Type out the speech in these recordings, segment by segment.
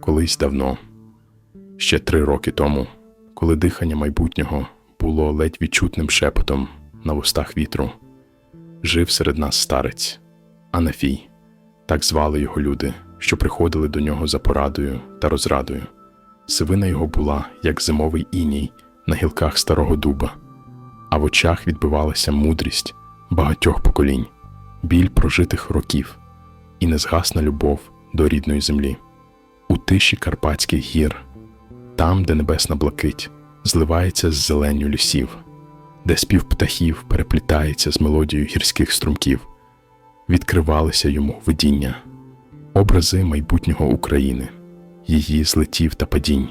колись давно, ще три роки тому, коли дихання майбутнього було ледь відчутним шепотом на вустах вітру, жив серед нас старець Анафій, так звали його люди, що приходили до нього за порадою та розрадою. Сивина його була, як зимовий іній на гілках старого дуба, а в очах відбивалася мудрість багатьох поколінь, біль прожитих років і незгасна любов до рідної землі. У тиші Карпатських гір, там, де небесна блакить зливається з зеленню лісів, де спів птахів переплітається з мелодією гірських струмків, відкривалися йому видіння, образи майбутнього України, її злетів та падінь,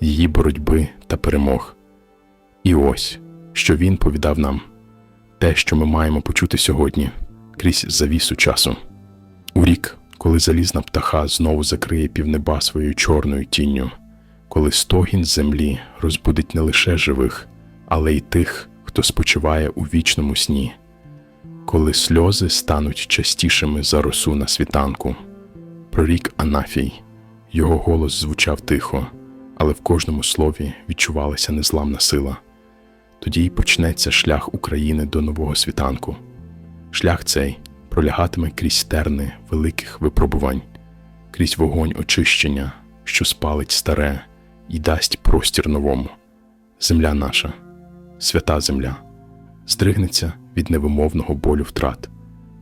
її боротьби та перемог. І ось, що він повідав нам, те, що ми маємо почути сьогодні, крізь завісу часу. У рік, коли залізна птаха знову закриє півнеба своєю чорною тінню, коли стогін землі розбудить не лише живих, але й тих, хто спочиває у вічному сні, коли сльози стануть частішими за росу на світанку. Прорік Анафій, його голос звучав тихо, але в кожному слові відчувалася незламна сила. Тоді й почнеться шлях України до нового світанку. Шлях цей пролягатиме крізь терни великих випробувань, крізь вогонь очищення, що спалить старе і дасть простір новому. Земля наша, свята земля, здригнеться від невимовного болю втрат.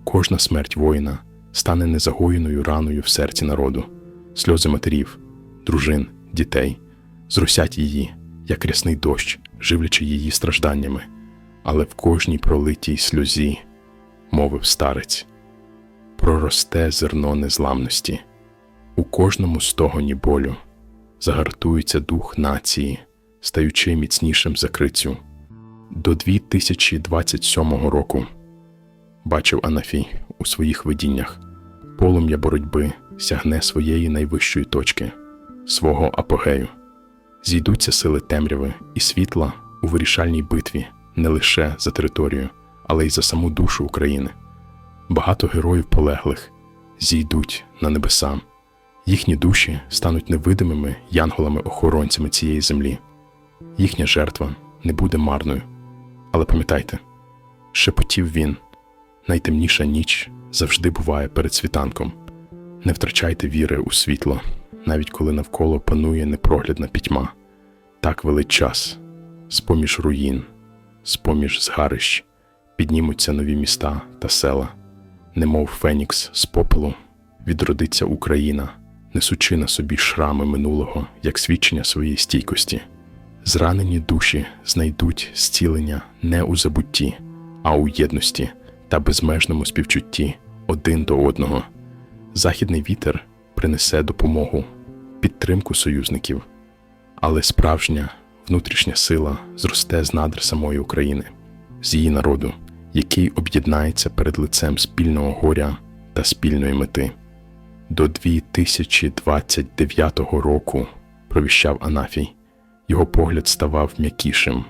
Кожна смерть воїна стане незагоєною раною в серці народу, сльози матерів, дружин, дітей зросять її, як рясний дощ, живлячи її стражданнями, але в кожній пролитій сльозі, мовив старець, проросте зерно незламності, у кожному стогоні болю загартується дух нації, стаючи міцнішим за крицю. До 2027 року бачив Анафій у своїх видіннях, полум'я боротьби сягне своєї найвищої точки, свого апогею. Зійдуться сили темряви і світла у вирішальній битві не лише за територію, але й за саму душу України. Багато героїв полеглих зійдуть на небеса. Їхні душі стануть невидимими янголами-охоронцями цієї землі. Їхня жертва не буде марною. Але пам'ятайте, шепотів він, найтемніша ніч завжди буває перед світанком. Не втрачайте віри у світло, навіть коли навколо панує непроглядна пітьма. Так велить час, з-поміж руїн, з-поміж згарищ піднімуться нові міста та села, немов Фенікс з попелу, відродиться Україна, несучи на собі шрами минулого як свідчення своєї стійкості. Зранені душі знайдуть зцілення не у забутті, а у єдності та безмежному співчутті один до одного. Західний вітер принесе допомогу, підтримку союзників, але справжня внутрішня сила зросте з надр самої України, з її народу, який об'єднається перед лицем спільного горя та спільної мети. До 2029 року провіщав Анафій. Його погляд ставав м'якішим.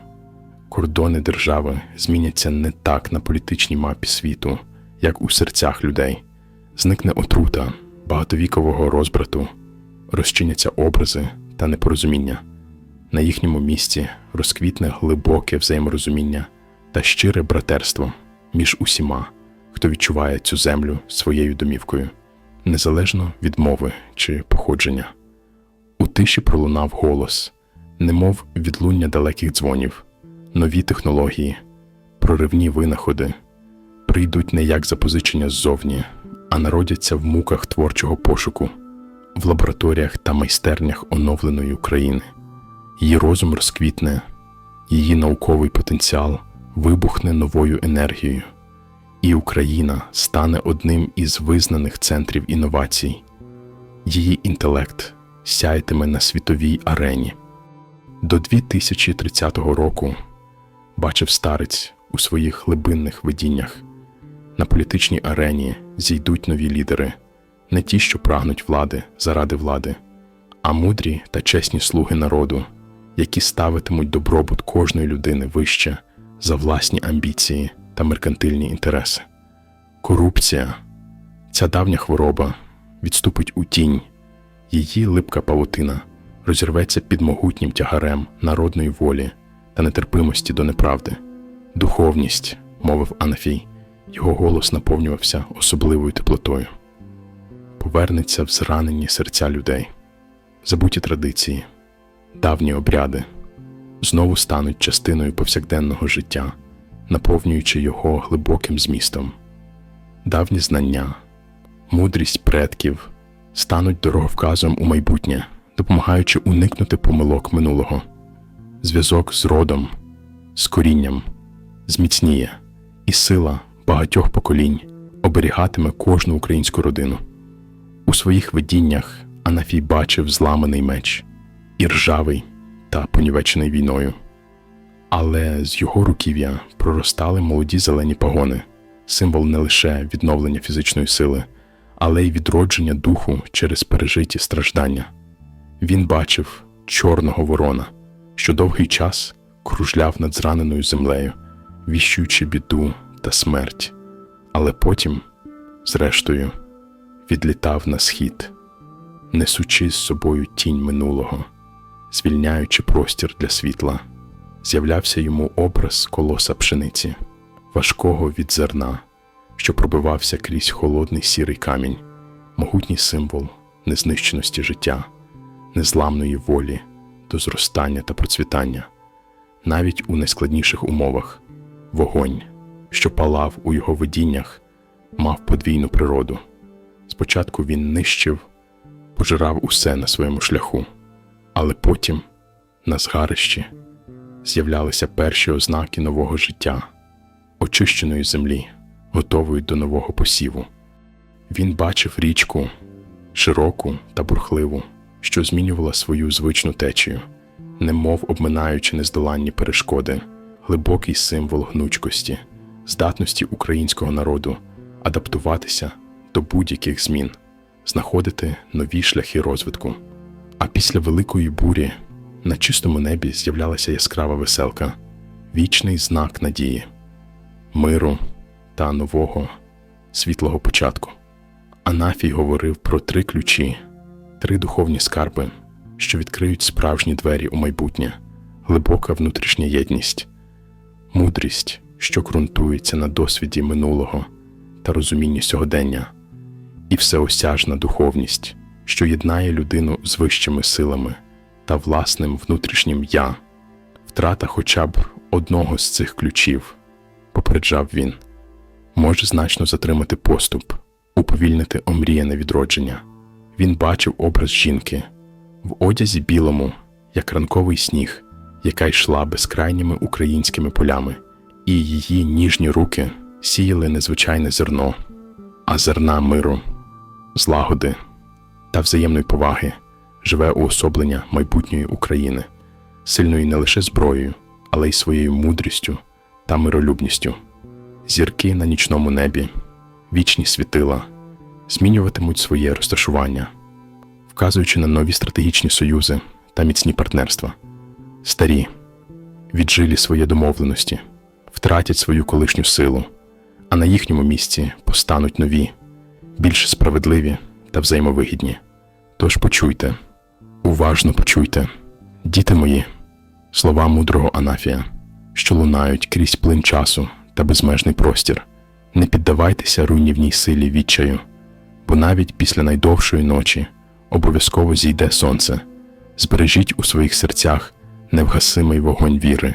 Кордони держави зміняться не так на політичній мапі світу, як у серцях людей. Зникне отрута багатовікового розбрату, розчиняться образи та непорозуміння. На їхньому місці розквітне глибоке взаєморозуміння та щире братерство між усіма, хто відчуває цю землю своєю домівкою, незалежно від мови чи походження. У тиші пролунав голос немов відлуння далеких дзвонів, нові технології, проривні винаходи прийдуть не як запозичення ззовні, а народяться в муках творчого пошуку, в лабораторіях та майстернях оновленої України. Її розум розквітне, її науковий потенціал вибухне новою енергією, і Україна стане одним із визнаних центрів інновацій. Її інтелект сяятиме на світовій арені. До 2030 року бачив старець у своїх глибинних видіннях. На політичній арені зійдуть нові лідери, не ті, що прагнуть влади заради влади, а мудрі та чесні слуги народу, які ставитимуть добробут кожної людини вище за власні амбіції та меркантильні інтереси. Корупція, ця давня хвороба, відступить у тінь, Її липка павутина розірветься під могутнім тягарем народної волі та нетерпимості до неправди. Духовність, мовив Анафій, його голос наповнювався особливою теплотою. Повернеться в зранені серця людей, забуті традиції, давні обряди знову стануть частиною повсякденного життя, наповнюючи його глибоким змістом. Давні знання, мудрість предків стануть дороговказом у майбутнє, допомагаючи уникнути помилок минулого. Зв'язок з родом, з корінням зміцніє, і сила багатьох поколінь оберігатиме кожну українську родину. У своїх видіннях Анафій бачив зламаний меч і ржавий та понівечений війною. Але з його руків'я проростали молоді зелені пагони, символ не лише відновлення фізичної сили, але й відродження духу через пережиті страждання. Він бачив чорного ворона, що довгий час кружляв над зраненою землею, віщуючи біду та смерть, але потім, зрештою, відлітав на схід, несучи з собою тінь минулого, звільняючи простір для світла, з'являвся йому образ колоса пшениці, важкого від зерна, що пробивався крізь холодний сірий камінь, могутній символ незнищеності життя, незламної волі до зростання та процвітання, навіть у найскладніших умовах, вогонь, що палав у його видіннях, мав подвійну природу. Спочатку він нищив, пожирав усе на своєму шляху, але потім, на згарищі, з'являлися перші ознаки нового життя, очищеної землі, готової до нового посіву. Він бачив річку, широку та бурхливу, що змінювала свою звичну течію, немов обминаючи нездоланні перешкоди, глибокий символ гнучкості, здатності українського народу адаптуватися до будь-яких змін, знаходити нові шляхи розвитку. А після великої бурі на чистому небі з'являлася яскрава веселка, вічний знак надії, миру та нового світлого початку. Анафій говорив про три ключі, три духовні скарби, що відкриють справжні двері у майбутнє, глибока внутрішня єдність, мудрість, що ґрунтується на досвіді минулого та розумінні сьогодення, і всеосяжна духовність, що єднає людину з вищими силами та власним внутрішнім я, втрата хоча б одного з цих ключів, попереджав він, може значно затримати поступ, уповільнити омріяне відродження. Він бачив образ жінки в одязі білому, як ранковий сніг, яка йшла безкрайніми українськими полями, і її ніжні руки сіяли незвичайне зерно, а зерна миру, злагоди та взаємної поваги живе уособлення майбутньої України, сильної не лише зброєю, але й своєю мудрістю та миролюбністю. Зірки на нічному небі, вічні світила змінюватимуть своє розташування, вказуючи на нові стратегічні союзи та міцні партнерства. Старі віджилі свої домовленості, втратять свою колишню силу, а на їхньому місці постануть нові, більш справедливі та взаємовигідні. Тож почуйте, уважно почуйте, діти мої, слова мудрого Анафія, що лунають крізь плин часу та безмежний простір. Не піддавайтеся руйнівній силі відчаю, бо навіть після найдовшої ночі обов'язково зійде сонце. Збережіть у своїх серцях невгасимий вогонь віри,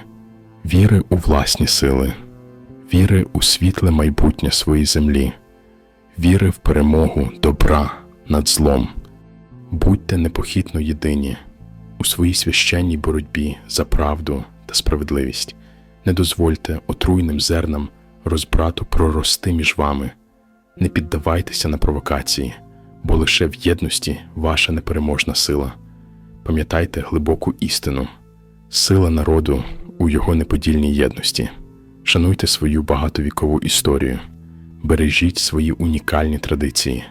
віри у власні сили, віри у світле майбутнє своєї землі, віри в перемогу добра над злом. Будьте непохитно єдині у своїй священній боротьбі за правду та справедливість. Не дозвольте отруйним зернам розбрату прорости між вами. Не піддавайтеся на провокації, бо лише в єдності ваша непереможна сила. Пам'ятайте глибоку істину, сила народу у його неподільній єдності. Шануйте свою багатовікову історію, бережіть свої унікальні традиції,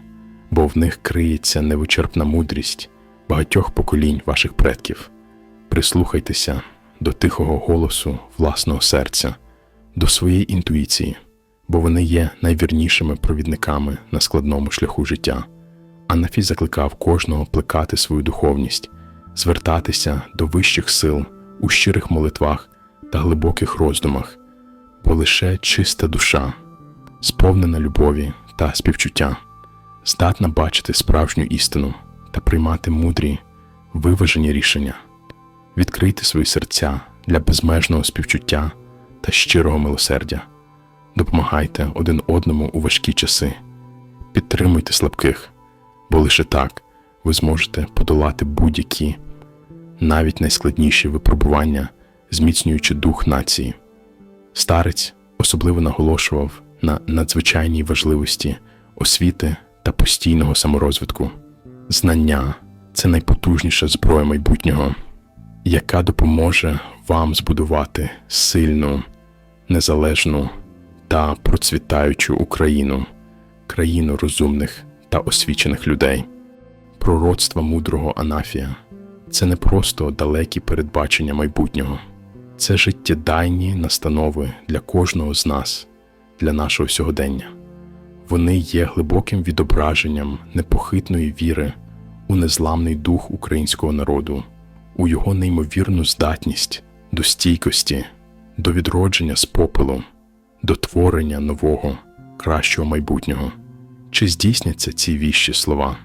бо в них криється невичерпна мудрість багатьох поколінь ваших предків. Прислухайтеся до тихого голосу власного серця, до своєї інтуїції, бо вони є найвірнішими провідниками на складному шляху життя. Анафій закликав кожного плекати свою духовність, звертатися до вищих сил у щирих молитвах та глибоких роздумах, бо лише чиста душа, сповнена любові та співчуття, здатна бачити справжню істину та приймати мудрі, виважені рішення. Відкрийте свої серця для безмежного співчуття та щирого милосердя. Допомагайте один одному у важкі часи, підтримуйте слабких, бо лише так ви зможете подолати будь-які, навіть найскладніші випробування, зміцнюючи дух нації. Старець особливо наголошував на надзвичайній важливості освіти та постійного саморозвитку. Знання це найпотужніша зброя майбутнього, яка допоможе вам збудувати сильну, незалежну та процвітаючу Україну, країну розумних та освічених людей. Пророцтва мудрого Анафія це не просто далекі передбачення майбутнього, це життєдайні настанови для кожного з нас, для нашого сьогодення. Вони є глибоким відображенням непохитної віри у незламний дух українського народу, у його неймовірну здатність до стійкості, до відродження з попелу, до творення нового, кращого майбутнього. Чи здійсняться ці віщі слова?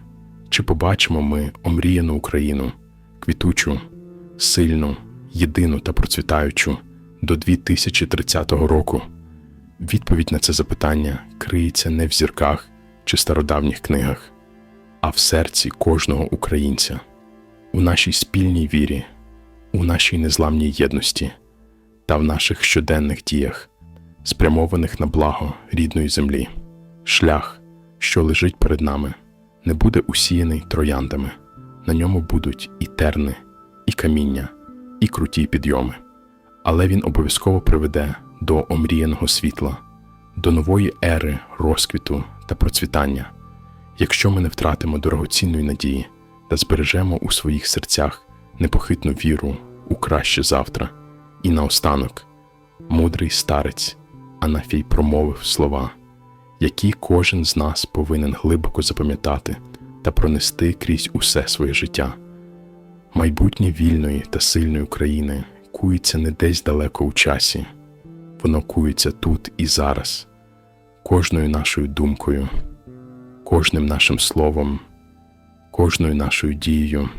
Чи побачимо ми омріяну Україну, квітучу, сильну, єдину та процвітаючу до 2030 року? Відповідь на це запитання криється не в зірках чи стародавніх книгах, а в серці кожного українця, у нашій спільній вірі, у нашій незламній єдності та в наших щоденних діях, спрямованих на благо рідної землі. Шлях, що лежить перед нами, не буде усіяний трояндами, на ньому будуть і терни, і каміння, і круті підйоми але він обов'язково приведе до омріяного світла, до нової ери розквіту та процвітання, якщо ми не втратимо дорогоцінної надії та збережемо у своїх серцях непохитну віру у краще завтра. І наостанок, мудрий старець Анафій промовив слова, які кожен з нас повинен глибоко запам'ятати та пронести крізь усе своє життя. Майбутнє вільної та сильної країни кується не десь далеко у часі, воно кується тут і зараз, кожною нашою думкою, кожним нашим словом, кожною нашою дією.